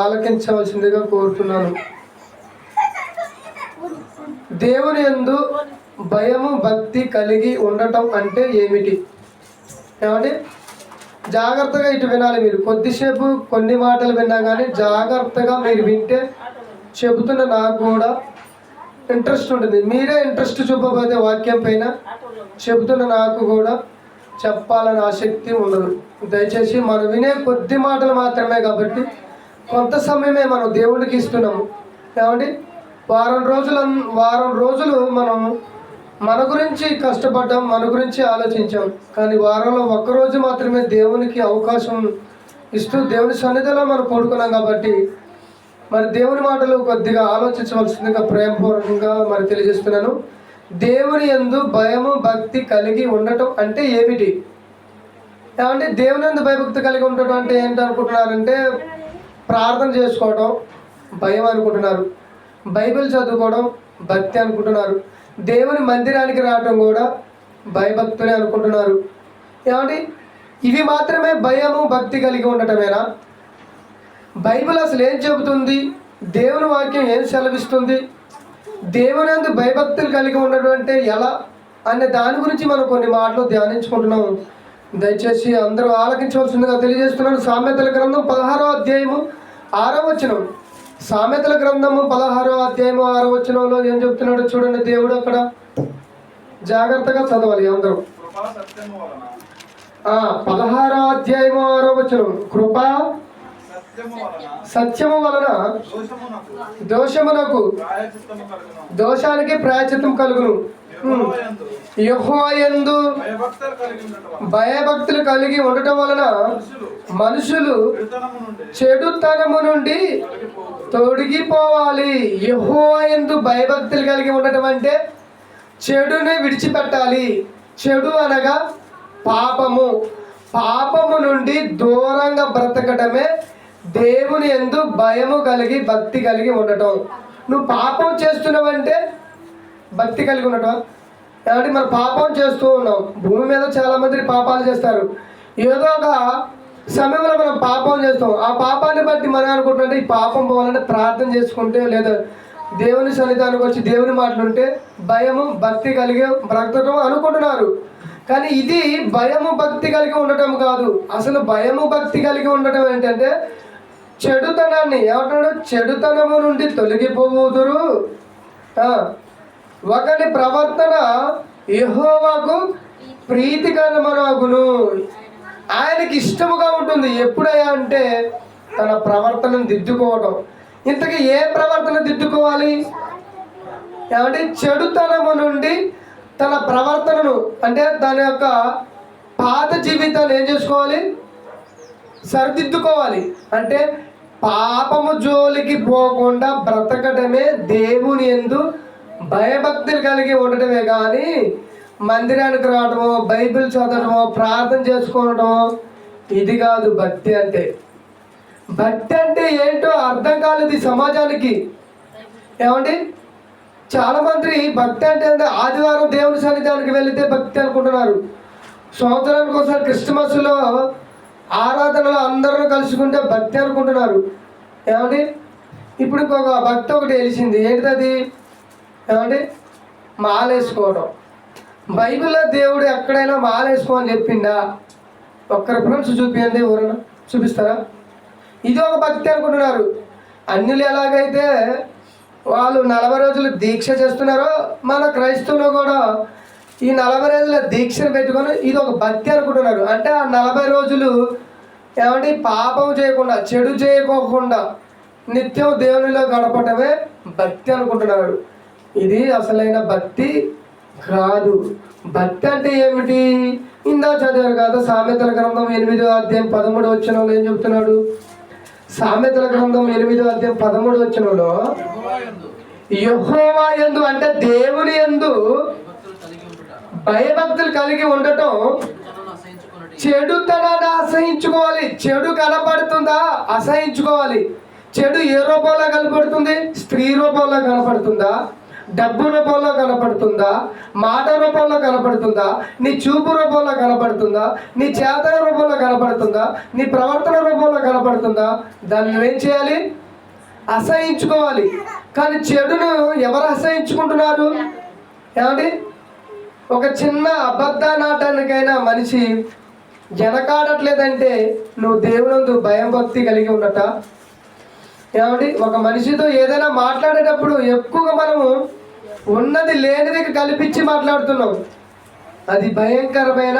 ఆలకించవలసిందిగా కోరుతున్నాను. దేవుని ఎందు భయము భక్తి కలిగి ఉండటం అంటే ఏమిటి? ఏమంటే జాగ్రత్తగా ఇటు వినాలి మీరు. కొద్దిసేపు కొన్ని మాటలు విన్నా కానీ జాగ్రత్తగా మీరు వింటే చెబుతున్న నాకు కూడా ఇంట్రెస్ట్ ఉంటుంది. మీరే ఇంట్రెస్ట్ చూపబోతే వాక్యం పైన చెబుతున్న నాకు కూడా చెప్పాలని ఆసక్తి ఉండదు. దయచేసి మనం వినే కొద్ది మాటలు మాత్రమే కాబట్టి కొంత సమయమే మనం దేవుడికి ఇస్తున్నాము. ఏమండి? వారం రోజుల వారం రోజులు మనం మన గురించి కష్టపడ్డాం మన గురించి ఆలోచించాం. కానీ వారంలో ఒక్క రోజు మాత్రమే దేవునికి అవకాశం ఇస్తూ దేవుని సన్నిధిలో మనం కోరుకున్నాం కాబట్టి మరి దేవుని మాటలు కొద్దిగా ఆలోచించవలసిందిగా ప్రేమపూర్వకంగా మరి తెలియజేస్తున్నాను. దేవుని ఎందు భయము భక్తి కలిగి ఉండటం అంటే ఏమిటి? ఏమంటే దేవుని ఎందు భయభక్తి కలిగి ఉండటం అంటే ఏంటి అనుకుంటున్నారంటే ప్రార్థన చేసుకోవడం భయం అనుకుంటున్నారు. బైబిల్ చదువుకోవడం భక్తి అనుకుంటున్నారు. దేవుని మందిరానికి రావడం కూడా భయభక్తులే అనుకుంటున్నారు. ఏమండి? ఇవి మాత్రమే భయము భక్తి కలిగి ఉండటమేనా? బైబిల్ అసలు ఏం చెబుతుంది? దేవుని వాక్యం ఏం సెలవిస్తుంది? దేవుని అందు భయభక్తులు కలిగి ఉండడం అంటే ఎలా? అనే దాని గురించి మనం కొన్ని మాటలు ధ్యానించుకుంటున్నాం. దయచేసి అందరూ ఆలకించవలసిందిగా తెలియజేస్తున్నాను. సామెతల గ్రంథం పదహారో అధ్యాయము ఆరో వచనం సామెతల గ్రంథము పదహారో అధ్యాయము ఆరో వచనంలో ఏం చెప్తున్నాడో చూడండి దేవుడు అక్కడ. జాగ్రత్తగా చదవాలి అందరూ. పదహారో అధ్యాయము ఆరో వచనం. కృప సత్యము వలన దోషమునకు కలుగును దోషానికి ప్రాయచిత్తం కలుగును. యెహోవాయందు యహోయందు భయభక్తులు కలిగి ఉండటం వలన మనుషులు చెడుతనము నుండి తొడిగిపోవాలి. యహోయందు భయభక్తులు కలిగి ఉండటం అంటే చెడుని విడిచిపెట్టాలి. చెడు అనగా పాపము. పాపము నుండి దూరంగా బ్రతకటమే దేవుని ఎందు భయము కలిగి భక్తి కలిగి ఉండటం. నువ్వు పాపం చేస్తున్నావంటే భక్తి కలిగి ఉండటం. కాబట్టి మనం పాపం చేస్తూ ఉన్నాం. భూమి మీద చాలా మంది పాపాలు చేస్తారు. ఏదో ఒక సమయంలో మనం పాపం చేస్తాం. ఆ పాపాన్ని బట్టి మనం అనుకుంటుంటే ఈ పాపం పోవాలంటే ప్రార్థన చేసుకుంటే లేదా దేవుని సన్నిధానికి వచ్చి దేవుని మాట్లాడుంటే భయము భక్తి కలిగి బ్రతకటం అనుకుంటున్నారు. కానీ ఇది భయము భక్తి కలిగి ఉండటం కాదు. అసలు భయము భక్తి కలిగి ఉండటం ఏంటంటే చెడుతనాన్ని ఏమంటాడు చెడుతనము నుండి తొలగిపోవుదురు. ఒకరి ఒకని ప్రవర్తన యహోవాకు ప్రీతికరమనగును. ఆయనకి ఇష్టముగా ఉంటుంది. ఎప్పుడయ్యా అంటే తన ప్రవర్తనను దిద్దుకోవడం ఇంతకీ ఏ ప్రవర్తన దిద్దుకోవాలి? ఏమంటే చెడుతనము నుండి తన ప్రవర్తనను అంటే దాని యొక్క పాత జీవితాన్ని ఏం చేసుకోవాలి? సరిదిద్దుకోవాలి. అంటే పాపము జోలికి పోకుండా బ్రతకటమే దేవుని ఎందు భయభక్తులు కలిగి ఉండటమే కానీ మందిరానికి రావటము బైబిల్ చదవడమో ప్రార్థన చేసుకోవడమో ఇది కాదు భక్తి అంటే. భక్తి అంటే ఏంటో అర్థం కాలేదు ఈ సమాజానికి. ఏమండి? చాలా మంది భక్తి అంటే ఆదివారం దేవుని సన్నిధానికి వెళితే భక్తి అనుకుంటున్నారు. సంవత్సరానికి ఒకసారి క్రిస్మస్లో ఆరాధనలో అందరూ కలుసుకుంటే భక్తి అనుకుంటున్నారు. ఏమండి? ఇప్పుడు ఇంకొక భక్తి ఒకటి తెలిసింది. ఏంటిది ఏమండి? మాలేసుకోవడం. బైబిల్లో దేవుడు ఎక్కడైనా మాలేసుకోమని చెప్పిందా ఒక్క రిఫరెన్స్ చూపించండి ఎవరైనా చూపిస్తారా? ఇది ఒక భక్తి అనుకుంటున్నారు. అన్యులు ఎలాగైతే వాళ్ళు నలభై రోజులు దీక్ష చేస్తున్నారో మన క్రైస్తవులు కూడా ఈ నలభై రోజుల దీక్షను పెట్టుకొని ఇది ఒక భక్తి అనుకుంటున్నారు. అంటే ఆ నలభై రోజులు ఏమంటే పాపం చేయకుండా చెడు చేయకోకుండా నిత్యం దేవునిలో గడపటమే భక్తి అనుకుంటున్నాడు ఇది అసలైన భక్తి కాదు. భక్తి అంటే ఏమిటి? ఇందా చదివారు కదా సామెతల గ్రంథం ఎనిమిదో అధ్యాయం పదమూడు వచ్చిన ఏం చెప్తున్నాడు? సామెతల గ్రంథం ఎనిమిదో అధ్యాయం పదమూడు వచ్చినలో యహోవా ఎందు అంటే దేవుని ఎందు భయభక్తులు కలిగి ఉండటం చెడుతనాన్ని అసహించుకోవాలి. చెడు కనపడుతుందా? అసహించుకోవాలి. చెడు ఏ రూపంలో కనపడుతుంది? స్త్రీ రూపంలో కనపడుతుందా? డబ్బు రూపంలో కనపడుతుందా? మాట రూపంలో కనపడుతుందా? నీ చూపు రూపంలో కనపడుతుందా? నీ చేతన రూపంలో కనపడుతుందా? నీ ప్రవర్తన రూపంలో కనపడుతుందా? దాన్ని నువ్వేం చేయాలి? అసహించుకోవాలి. కానీ చెడును ఎవరు అసహించుకుంటున్నారు? ఏమండి? ఒక చిన్న అబద్ధానాటానికైనా మనిషి వెనకాడట్లేదంటే నువ్వు దేవునందు భయం భక్తి కలిగి ఉండట ఏమండి? ఒక మనిషితో ఏదైనా మాట్లాడేటప్పుడు ఎక్కువగా మనము ఉన్నది లేనిది కల్పించి మాట్లాడుతున్నాం. అది భయంకరమైన